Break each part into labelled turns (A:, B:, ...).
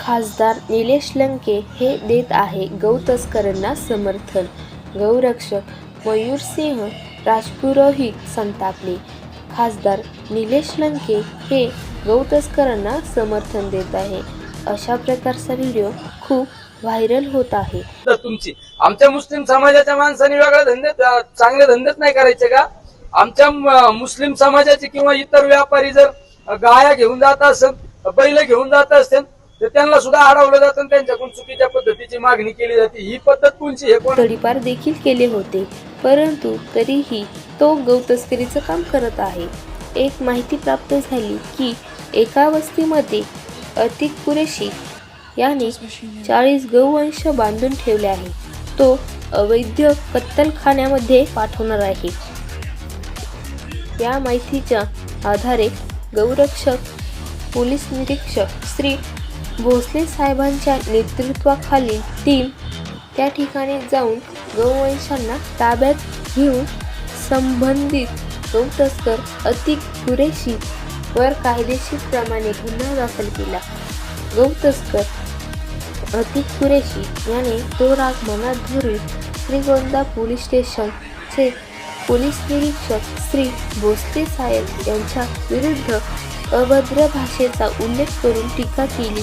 A: खासदार निलेश लंके हे देत आहे गौ तस्करांना समर्थन. गौरक्षक मयूर सिंह राजपुरोहित संतापले. खासदार निलेश लंके हे गौ तस्करांना समर्थन देत आहे. अशा प्रकारचा व्हिडिओ खूप व्हायरल होत आहे.
B: तुमची. आमच्या मुस्लिम समाजाच्या माणसाने वेगळा धंदे चांगले धंदेच नाही करायचे का? आमच्या म- मुस्लिम समाजाचे किंवा इतर व्यापारी जर गाया घेऊन जात असत बैल घेऊन जात असेल तर त्यांना सुद्धा अडवलं जातं त्यांच्याकडून चुकीच्या पद्धतीची मागणी केली जाते. ही पद्धत कोणची हे
A: देखील केले होते परंतु तरीही तो गौतस्करीचं काम करत आहे. एक माहिती प्राप्त झाली की एका वस्तीमध्ये अतिक कुरेशी याने चाळीस गौवंश बांधून ठेवले आहे. तो अवैध कत्तलखान्यामध्ये पाठवणार आहे. या माहितीच्या आधारे गौरक्षक पोलीस निरीक्षक श्री भोसले साहेबांच्या नेतृत्वाखालील टीम त्या ठिकाणी जाऊन गौवंशांना ताब्यात घेऊन संबंधित गौतस्कर अतिक कुरेशी वर कायदेशीरप्रमाणे गुन्हा दाखल केला. गौतस्कर अतिक कुरेशी याने तो राग मनात धरून श्रीगोंदा पोलीस स्टेशनचे पोलीस निरीक्षक श्री भोसले साहेब यांच्या विरुद्ध अभद्र भाषेचा उल्लेख करून टीका केली.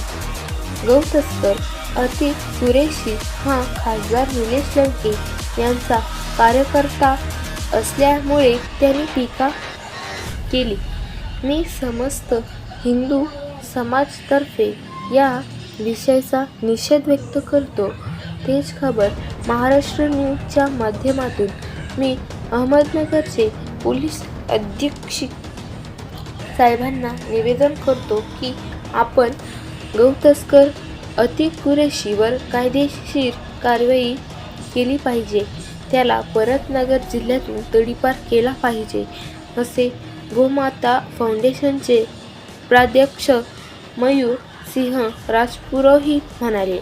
A: गौतस्कर अति कुरेशी हा खासदार निलेश लंके यांचा कार्यकर्ता असल्यामुळे त्यांनी टीका केली. मी समस्त हिंदू समाजतर्फे या विषयाचा निषेध व्यक्त करतो. तेच खबर महाराष्ट्र न्यूजच्या माध्यमातून मी अहमदनगरचे पोलीस अधीक्षक साहेबांना निवेदन करतो की आपण गौतस्कर अतिक कुरेशीवर कायदेशीर कारवाई केली पाहिजे. त्याला परत नगर जिल्ह्यातून तडीपार केला पाहिजे असे गोमाता फाउंडेशनचे प्राध्यक्ष मयूर सिंह राजपुरोहित म्हणाले.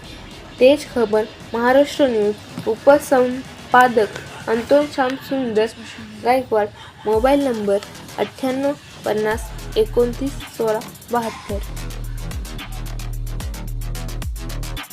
A: तेज खबर महाराष्ट्र न्यूज उपसंपादक अंतोन श्यामसुंदर गायकवाड मोबाईल नंबर अठ्ठ्याण्णव पन्नास एकोणतीस सोळा बहात्तर.